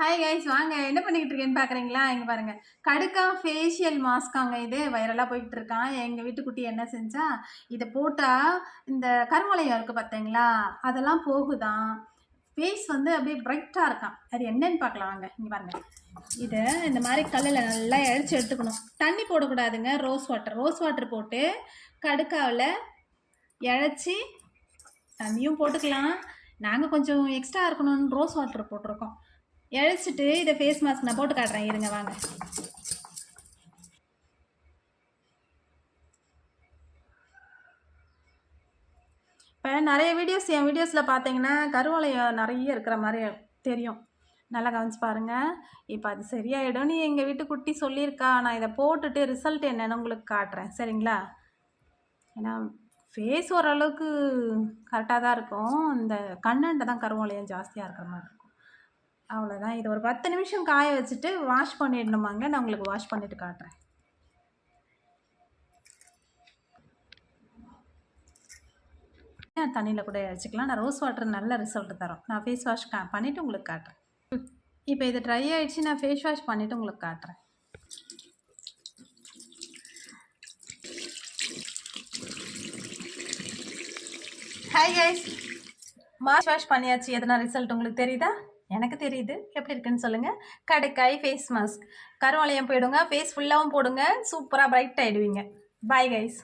Hi guys வாங்க. என்ன பண்ணிக்கிட்டு இருக்கேன்னு பார்க்குறீங்களா இங்கே பாருங்கள் கடுக்கா ஃபேஷியல் மாஸ்காங்க இது. வைரலாக போயிட்டு இருக்கான் எங்கள் வீட்டுக்குட்டி என்ன செஞ்சா இதை போட்டால் இந்த கருமலையம் இருக்குது பார்த்தீங்களா அதெல்லாம் போகுதான். ஃபேஸ் வந்து அப்படியே பிரைட்டாக இருக்கான். அது என்னன்னு பார்க்கலாம் வாங்க இங்கே பாருங்கள் இதை இந்த மாதிரி கல்லில் நல்லா இழைச்சி எடுத்துக்கணும். தண்ணி போடக்கூடாதுங்க. ரோஸ் வாட்டர் ரோஸ் வாட்டர் போட்டு கடுக்காவில் இழைச்சி தண்ணியும் போட்டுக்கலாம். நாங்கள் கொஞ்சம் எக்ஸ்ட்ரா இருக்கணும்னு ரோஸ் வாட்டர் போட்டிருக்கோம். இழைச்சிட்டு இதை ஃபேஸ் மாஸ்க் நான் போட்டு காட்டுறேன். இருங்க வாங்க. இப்போ நிறைய வீடியோஸ் என் வீடியோஸில் பார்த்தீங்கன்னா கருவளையம் நிறைய இருக்கிற மாதிரி தெரியும். நல்லா கவனிச்சு பாருங்கள் இப்போ அது சரியாயிடும். நீ எங்கள் வீட்டு குட்டி சொல்லியிருக்கா. நான் இதை போட்டுட்டு ரிசல்ட் என்னென்னு உங்களுக்கு காட்டுறேன். சரிங்களா? ஏன்னா ஃபேஸ் ஓரளவுக்கு கரெக்டாக தான் இருக்கும். இந்த கண்ணன்ட்ட தான் கருவளையம் ஜாஸ்தியாக இருக்கிற மாதிரி இருக்கும். அவ்வளோதான் இது ஒரு பத்து நிமிஷம் காய வச்சுட்டு வாஷ் பண்ணிடணுமாங்க. நான் உங்களுக்கு வாஷ் பண்ணிட்டு காட்டுறேன். தண்ணியில் கூட வச்சுக்கலாம் நான் ரோஸ் வாட்டர் நல்ல ரிசல்ட் தரும். நான் ஃபேஸ் வாஷ் கா பண்ணிவிட்டு உங்களுக்கு காட்டுறேன். இப்போ இது ட்ரை ஆகிடுச்சு நான் ஃபேஸ் வாஷ் பண்ணிவிட்டு உங்களுக்கு காட்டுறேன். ஹாய் கைஸ் மாஸ் வாஷ் பண்ணியாச்சு. எதனா ரிசல்ட் உங்களுக்கு தெரியுதா? எனக்கு தெரியுது. எப்படி இருக்குன்னு சொல்லுங்கள் கடைக்காய் ஃபேஸ் மாஸ்க் கருவாலயம் போயிடுங்க. ஃபேஸ் ஃபுல்லாகவும் போடுங்க. சூப்பராக பிரைட் ஆகிடுவீங்க பாய் கைஸ்